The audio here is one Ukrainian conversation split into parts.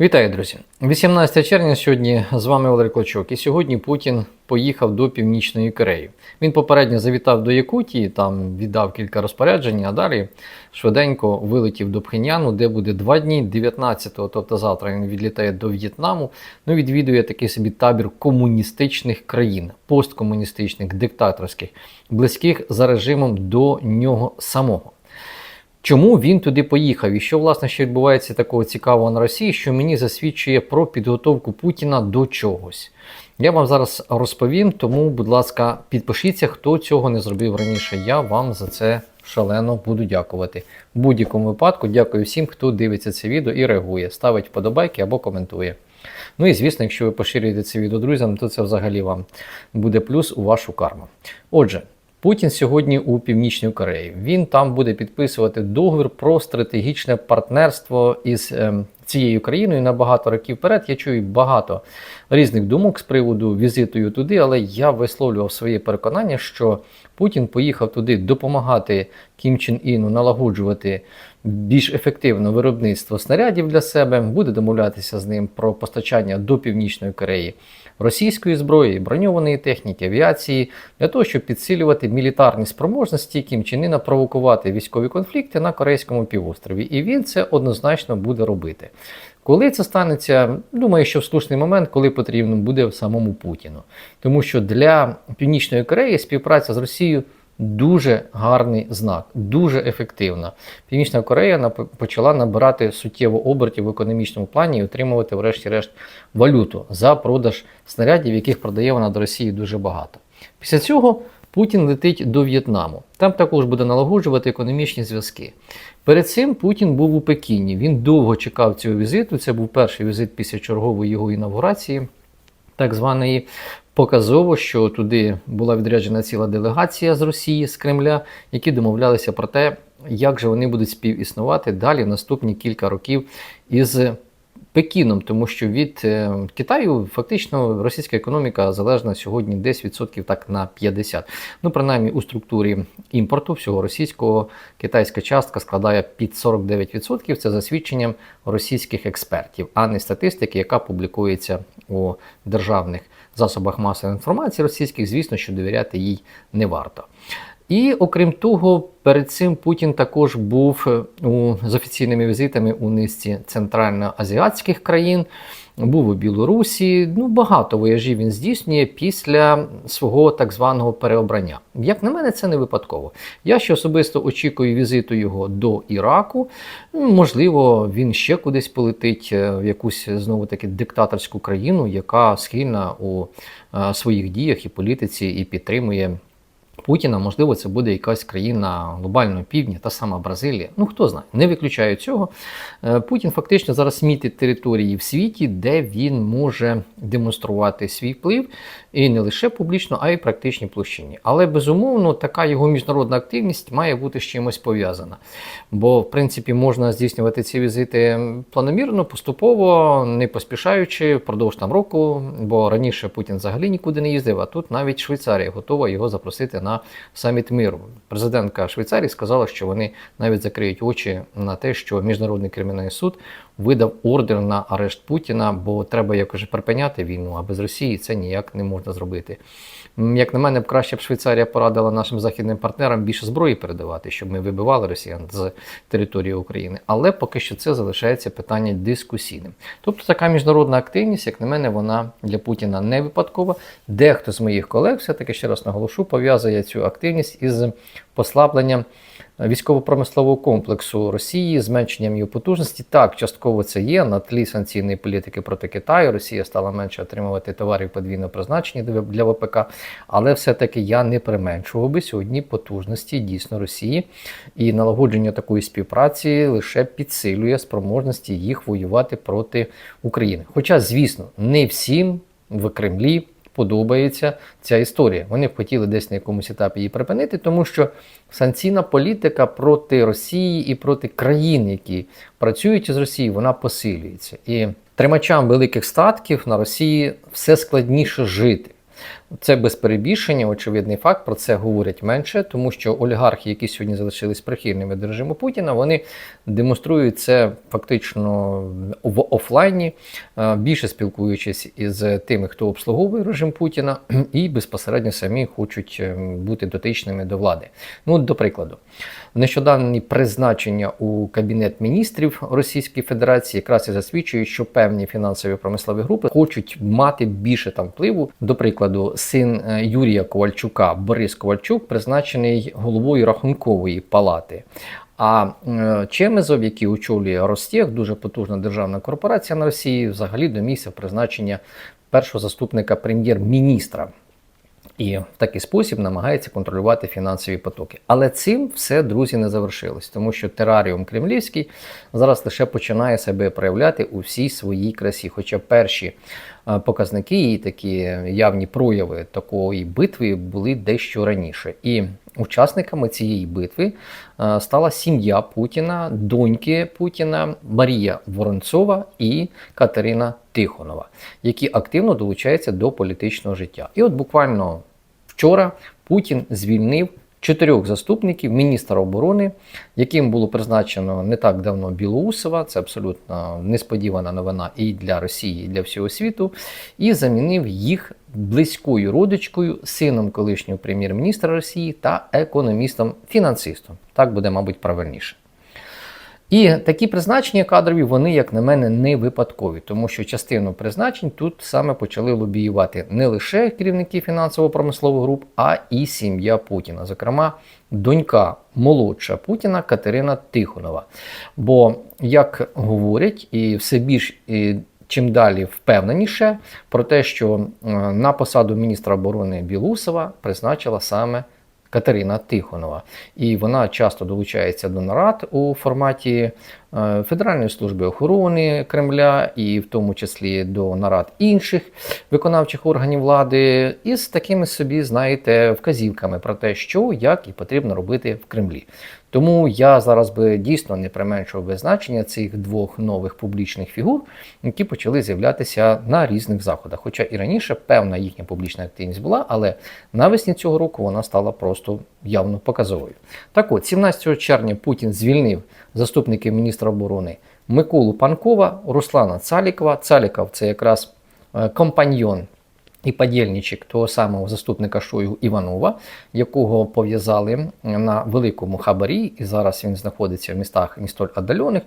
Вітаю, друзі! 18 червня сьогодні з вами Валерій Клочок. І сьогодні Путін поїхав до Північної Кореї. Він попередньо завітав до Якутії, там віддав кілька розпоряджень, а далі швиденько вилетів до Пхеньяну, де буде два дні. 19-го, тобто завтра він відлітає до В'єтнаму. Ну, відвідує такий собі табір комуністичних країн, посткомуністичних, диктаторських, близьких за режимом до нього самого. Чому він туди поїхав? І що, власне, ще відбувається такого цікавого на Росії, що мені засвідчує про підготовку Путіна до чогось? Я вам зараз розповім, тому, будь ласка, підпишіться, хто цього не зробив раніше. Я вам за це шалено буду дякувати. В будь-якому випадку дякую всім, хто дивиться це відео і реагує, ставить вподобайки або коментує. Ну і звісно, якщо ви поширюєте це відео друзям, то це взагалі вам буде плюс у вашу карму. Отже. Путін сьогодні у Північній Кореї. Він там буде підписувати договір про стратегічне партнерство із е, цією країною на багато років вперед. Я чую багато різних думок з приводу візиту туди, але я висловлював своє переконання, що Путін поїхав туди допомагати Кім Чен Іну налагоджувати більш ефективне виробництво снарядів для себе, буде домовлятися з ним про постачання до Північної Кореї російської зброї, броньованої техніки, авіації для того, щоб підсилювати мілітарні спроможності Кім Чен Іна провокувати військові конфлікти на Корейському півострові. І він це однозначно буде робити. Коли це станеться, думаю, що в слушний момент, коли потрібно буде самому Путіну. Тому що для Північної Кореї співпраця з Росією дуже гарний знак, дуже ефективна. Північна Корея почала набирати суттєво обертів в економічному плані і отримувати, врешті-решт, валюту за продаж снарядів, яких продає вона до Росії дуже багато. Після цього Путін летить до В'єтнаму. Там також буде налагоджувати економічні зв'язки. Перед цим Путін був у Пекіні. Він довго чекав цього візиту. Це був перший візит після чергової його інавгурації, так званої. Показово, що туди була відряджена ціла делегація з Росії, з Кремля, які домовлялися про те, як же вони будуть співіснувати далі наступні кілька років із Пекіном, тому що від е, Китаю фактично російська економіка залежна сьогодні десь відсотків так на 50. Ну, принаймні у структурі імпорту всього російського китайська частка складає під 49%. Це за свідченням російських експертів, а не статистики, яка публікується у державних засобах масової інформації російських. Звісно, що довіряти їй не варто. І окрім того, перед цим Путін також був е, у, з офіційними візитами у низці центральноазіатських країн, був у Білорусі. Ну, багато вояжів він здійснює після свого так званого переобрання. Як на мене, це не випадково. Я ще особисто очікую візиту його до Іраку. Можливо, він ще кудись полетить е, в якусь знову таки диктаторську країну, яка схильна у е, своїх діях і політиці і підтримує. Путіна, можливо, це буде якась країна глобального півдня, та сама Бразилія. Ну хто знає, не виключаю цього. Е, Путін фактично зараз мітить території в світі, де він може демонструвати свій вплив і не лише публічно, а й практичній площині. Але безумовно, така його міжнародна активність має бути з чимось пов'язана. Бо, в принципі, можна здійснювати ці візити планомірно, поступово, не поспішаючи впродовж там року. Бо раніше Путін взагалі нікуди не їздив, а тут навіть Швейцарія готова його запросити на саміт миру. Президентка Швейцарії сказала, що вони навіть закриють очі на те, що міжнародний кримінальний суд видав ордер на арешт Путіна, бо треба якось припиняти війну, а без Росії це ніяк не можна зробити. Як на мене, краще б Швейцарія порадила нашим західним партнерам більше зброї передавати, щоб ми вибивали росіян з території України. Але поки що це залишається питання дискусійним. Тобто така міжнародна активність, як на мене, вона для Путіна не випадкова. Дехто з моїх колег, все-таки ще раз наголошу, пов'язує цю активність із послабленням військово-промислового комплексу Росії, зменшенням його потужності. Так, частково це є на тлі санкційної політики проти Китаю. Росія стала менше отримувати товарів подвійного призначення для ВПК, але все-таки я не применшував би сьогодні потужності дійсно Росії і налагодження такої співпраці лише підсилює спроможності їх воювати проти України. Хоча, звісно, не всім в Кремлі подобається ця історія. Вони б хотіли десь на якомусь етапі її припинити, тому що санкційна політика проти Росії і проти країн, які працюють із Росією, вона посилюється. І тримачам великих статків на Росії все складніше жити. Це без перебільшення, очевидний факт. Про це говорять менше, тому що олігархи, які сьогодні залишились прихильними до режиму Путіна, вони демонструють це фактично в офлайні, е, більше спілкуючись із тими, хто обслуговує режим Путіна, і безпосередньо самі хочуть е, бути дотичними до влади. Ну, до прикладу, нещодавні призначення у кабінет міністрів Російської Федерації якраз і засвідчують, що певні фінансові промислові групи хочуть мати більше там впливу. До прикладу, син е, Юрія Ковальчука Борис Ковальчук призначений головою рахункової палати. А е, Чемезов, який очолює Ростех, дуже потужна державна корпорація на Росії, взагалі до місця призначення першого заступника прем'єр-міністра. І в такий спосіб намагається контролювати фінансові потоки. Але цим все, друзі, не завершилось, тому що тераріум кремлівський зараз лише починає себе проявляти у всій своїй красі. Хоча перші е, показники і такі явні прояви такої битви були дещо раніше. І учасниками цієї битви е, стала сім'я Путіна, доньки Путіна Марія Воронцова і Катерина Тихонова, які активно долучаються до політичного життя. І от буквально вчора Путін звільнив чотирьох заступників міністра оборони, яким було призначено не так давно Білоусова. Це абсолютно несподівана новина і для Росії, і для всього світу, і замінив їх близькою родичкою, сином колишнього прем'єр-міністра Росії та економістом-фінансистом. Так буде, мабуть, правильніше. І такі призначення кадрові, вони, як на мене, не випадкові, тому що частину призначень тут саме почали лобіювати не лише керівники фінансово-промислових груп, а і сім'я Путіна, зокрема, донька молодша Путіна Катерина Тихонова. Бо, як говорять, і все більш і чим далі впевненіше про те, що е, на посаду міністра оборони Білусова призначила саме Катерина Тихонова. І вона часто долучається до нарад у форматі е, Федеральної служби охорони Кремля, і в тому числі до нарад інших виконавчих органів влади, із такими собі, знаєте, вказівками про те, що як і потрібно робити в Кремлі. Тому я зараз би дійсно не применшував би значення цих двох нових публічних фігур, які почали з'являтися на різних заходах. Хоча і раніше певна їхня публічна активність була, але навесні цього року вона стала просто явно показовою. Так от, 17 червня Путін звільнив заступників міністра оборони Миколу Панкова, Руслана Цалікова. Цаліков це якраз е, компаньйон і подільничок того самого заступника Шойгу Іванова, якого пов'язали на великому хабарі, і зараз він знаходиться в містах не столь отдалених,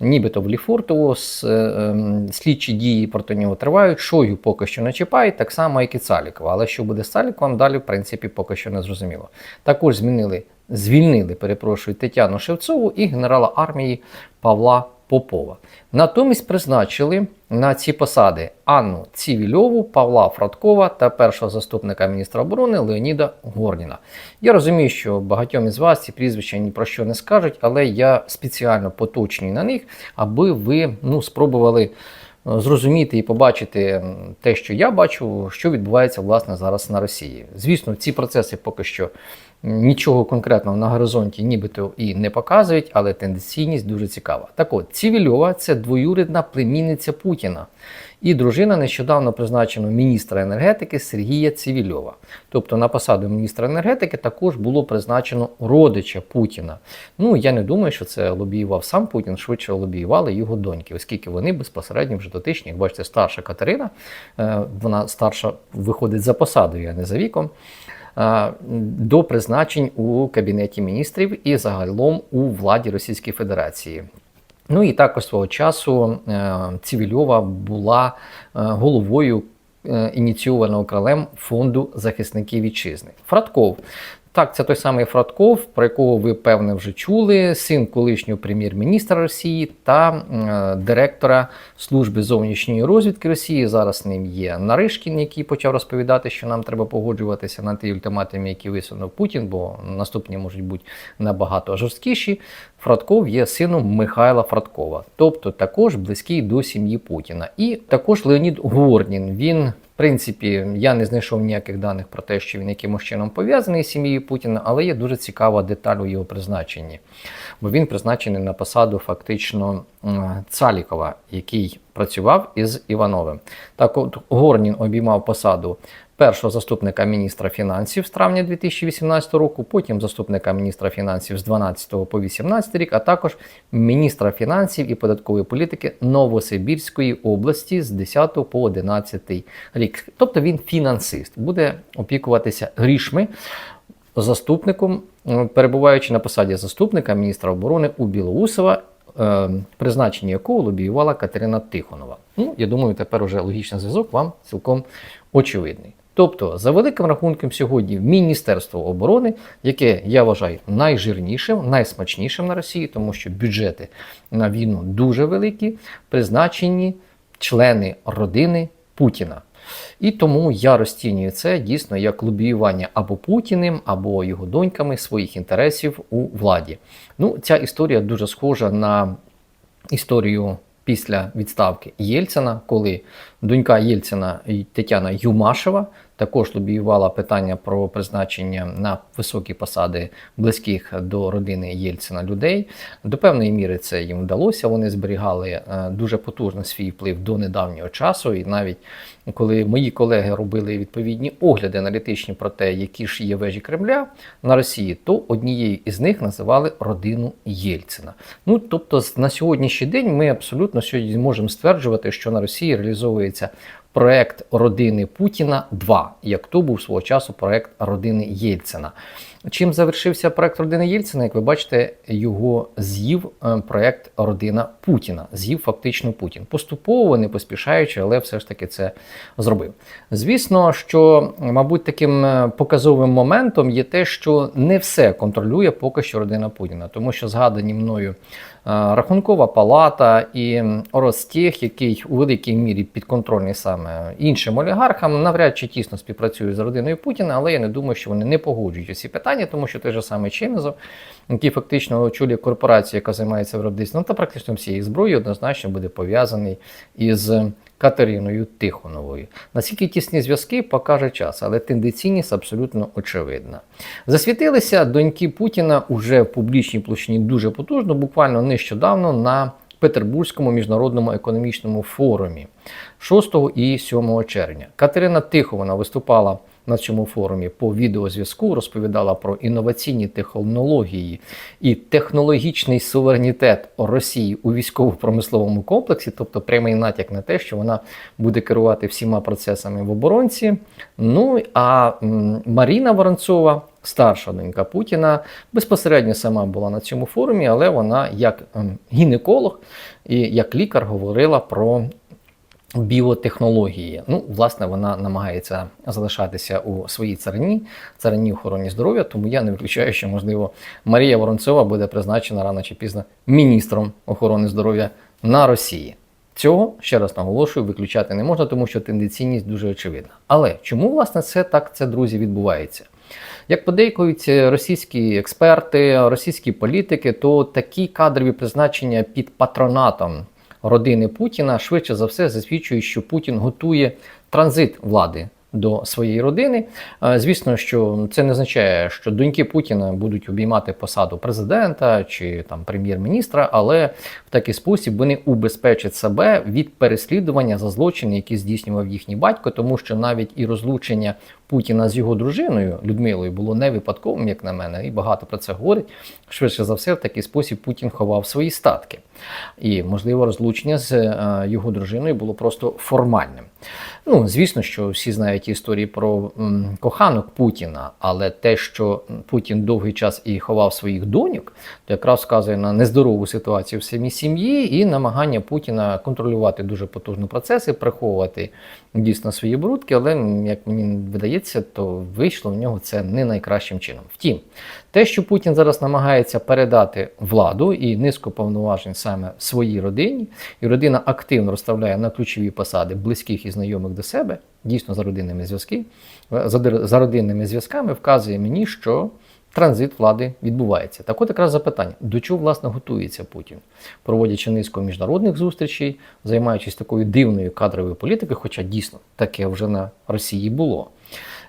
нібито в Ліфортово, е, е, слідчі дії проти нього тривають. Шойгу поки що не чіпають, так само, як і Цалікова. Але що буде з Цаліковим, далі, в принципі, поки що не зрозуміло. Також змінили, звільнили, перепрошую, Тетяну Шевцову і генерала армії Павла Попова. Натомість призначили на ці посади Анну Цівільову, Павла Фраткова та першого заступника міністра оборони Леоніда Горніна. Я розумію, що багатьом із вас ці прізвища ні про що не скажуть, але я спеціально поточнюю на них, аби ви ну, спробували е, зрозуміти і побачити те, що я бачу, що відбувається власне зараз на Росії. Звісно, ці процеси поки що нічого конкретного на горизонті нібито і не показують, але тенденційність дуже цікава. Так от, Цівільова це двоюрідна племінниця Путіна і дружина нещодавно призначеного міністра енергетики Сергія Цивільова. Тобто на посаду міністра енергетики також було призначено родича Путіна. Ну я не думаю, що це лобіював сам Путін, швидше лобіювали його доньки, оскільки вони безпосередньо вже дотичні. Як бачите, старша Катерина, е, вона старша виходить за посадою, а не за віком. Е, До призначень у кабінеті міністрів і загалом у владі Російської Федерації. Ну і також свого часу е, Цивільова була е, головою ініційованого кралем фонду захисників вітчизни. Фратков. Так, це той самий Фратков, про якого ви певне вже чули, син колишнього прем'єр-міністра Росії та е, директора служби зовнішньої розвідки Росії. Зараз ним є Наришкін, який почав розповідати, що нам треба погоджуватися на ті ультиматуми, які висунув Путін, бо наступні можуть бути набагато жорсткіші. Фратков є сином Михайла Фраткова, тобто також близький до сім'ї Путіна. І також Леонід Горнін. Він, принципі, я не знайшов ніяких даних про те, що він якимось чином пов'язаний з сім'єю Путіна, але є дуже цікава деталь у його призначенні. Бо він призначений на посаду фактично Цалікова, який працював із Івановим. Так от Горнін обіймав посаду першого заступника міністра фінансів з травня 2018 року, потім заступника міністра фінансів з 12 по 18 рік, а також міністра фінансів і податкової політики Новосибірської області з 10 по 11 рік. Тобто він фінансист, буде опікуватися грішми заступником, е, перебуваючи на посаді заступника міністра оборони у Білоусова, е, призначення якого лобіювала Катерина Тихонова. Ну, я думаю, тепер уже логічний зв'язок вам цілком очевидний. Тобто, за великим рахунком, сьогодні Міністерство оборони, яке я вважаю найжирнішим, найсмачнішим на Росії, тому що бюджети на війну дуже великі, призначені члени родини Путіна. І тому я розцінюю це дійсно як лобіювання або Путіним, або його доньками своїх інтересів у владі. Ну, ця історія дуже схожа на історію після відставки Єльцина, коли донька Єльцина Тетяна Юмашева також лобіювала питання про призначення на високі посади близьких до родини Єльцина людей. До певної міри це їм вдалося. Вони зберігали е, дуже потужно свій вплив до недавнього часу. І навіть коли мої колеги робили відповідні огляди аналітичні про те, які ж є вежі Кремля на Росії, то однією із них називали родину Єльцина. Ну тобто, на сьогоднішній день ми абсолютно сьогодні можемо стверджувати, що на Росії реалізовується проект родини Путіна 2, як то був свого часу проект родини Єльцина. Чим завершився проект родини Єльцина, як ви бачите, його з'їв е, проект Родина Путіна. З'їв фактично Путін. Поступово, не поспішаючи, але все ж таки це зробив. Звісно, що, мабуть, таким е, показовим моментом є те, що не все контролює поки що родина Путіна, тому що згадані мною. Е, Рахункова палата і Ростех, який у великій мірі підконтрольний саме іншим олігархам, навряд чи тісно співпрацює з родиною Путіна, але я не думаю, що вони не погоджують ці питання, тому що той же самий Чемізов, який фактично очолює корпорацію, яка займається виробництвом та практично всієї зброї, однозначно буде пов'язаний із Катериною Тихоновою. Наскільки тісні зв'язки покаже час, але тенденційність абсолютно очевидна. Засвітилися доньки Путіна уже в публічній площині дуже потужно, буквально нещодавно на Петербурзькому міжнародному економічному форумі 6 і 7 червня. Катерина Тихована виступала на цьому форумі по відеозв'язку, розповідала про інноваційні технології і технологічний суверенітет Росії у військово-промисловому комплексі, тобто прямий натяк на те, що вона буде керувати всіма процесами в оборонці. Ну а Маріна Воронцова. Старша донька Путіна безпосередньо сама була на цьому форумі, але вона як ем, гінеколог і як лікар говорила про біотехнології. Ну, власне, вона намагається залишатися у своїй царині, царині охороні здоров'я, тому я не виключаю, що, можливо, Марія Воронцова буде призначена рано чи пізно міністром охорони здоров'я на Росії. Цього ще раз наголошую, виключати не можна, тому що тенденційність дуже очевидна. Але чому власне це так це друзі відбувається? Як подейкують російські експерти, російські політики, то такі кадрові призначення під патронатом родини Путіна швидше за все засвідчують, що Путін готує транзит влади. До своєї родини, звісно, що це не означає, що доньки Путіна будуть обіймати посаду президента чи там прем'єр-міністра, але в такий спосіб вони убезпечать себе від переслідування за злочини, які здійснював їхній батько, тому що навіть і розлучення Путіна з його дружиною Людмилою було не випадковим, як на мене, і багато про це говорить. Швидше за все, в такий спосіб Путін ховав свої статки. І, можливо, розлучення з е, його дружиною було просто формальним. Ну, звісно, що всі знають історії про коханок Путіна, але те, що Путін довгий час і ховав своїх доньок, то якраз вказує на нездорову ситуацію в самій сім'ї і намагання Путіна контролювати дуже потужні процеси, приховувати дійсно свої брудки, але як мені видається, то вийшло в нього це не найкращим чином. Втім, те, що Путін зараз намагається передати владу і низку повноважень саме своїй родині, і родина активно розставляє на ключові посади близьких і знайомих до себе, дійсно за родинними зв'язки, за, за родинними зв'язками, вказує мені, що транзит влади відбувається. Так от якраз запитання, до чого власне готується Путін, проводячи низку міжнародних зустрічей, займаючись такою дивною кадровою політикою, хоча дійсно таке вже на Росії було.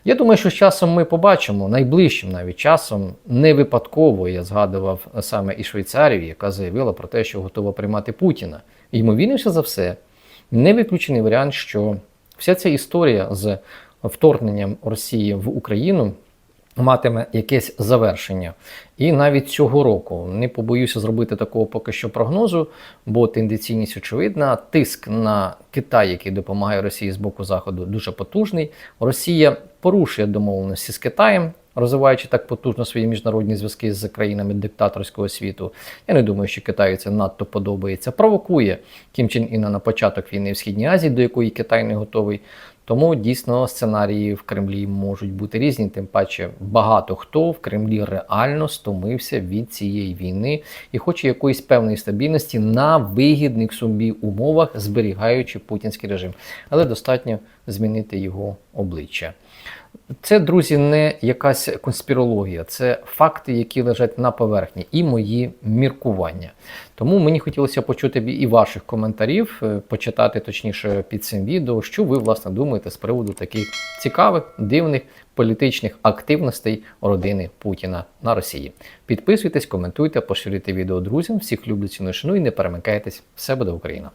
Я думаю, що з часом ми побачимо, найближчим навіть часом, не випадково я згадував саме і Швейцарію, яка заявила про те, що готова приймати Путіна. І ймовірніше за все, не виключений варіант, що вся ця історія з вторгненням Росії в Україну матиме якесь завершення. І навіть цього року не побоюся зробити такого поки що прогнозу, бо тенденційність очевидна. Тиск на Китай, який допомагає Росії з боку Заходу, дуже потужний. Росія порушує домовленості з Китаєм. Розвиваючи так потужно свої міжнародні зв'язки з країнами диктаторського світу, я не думаю, що Китаю це надто подобається. Провокує Кім Чен Іна на початок війни в Східній Азії, до якої Китай не готовий. Тому дійсно сценарії в Кремлі можуть бути різні. Тим паче багато хто в Кремлі реально стомився від цієї війни і хоче якоїсь певної стабільності на вигідних собі умовах, зберігаючи путінський режим. Але достатньо змінити його обличчя. Це, друзі, не якась конспірологія, це факти, які лежать на поверхні, і мої міркування. Тому мені хотілося почути і ваших коментарів, е, почитати точніше під цим відео, що ви власне думаєте з приводу таких цікавих, дивних політичних активностей родини Путіна на Росії. Підписуйтесь, коментуйте, поширюйте відео друзям. Всіх люблю ціну і шаную і не перемикайтесь. Все буде Україна!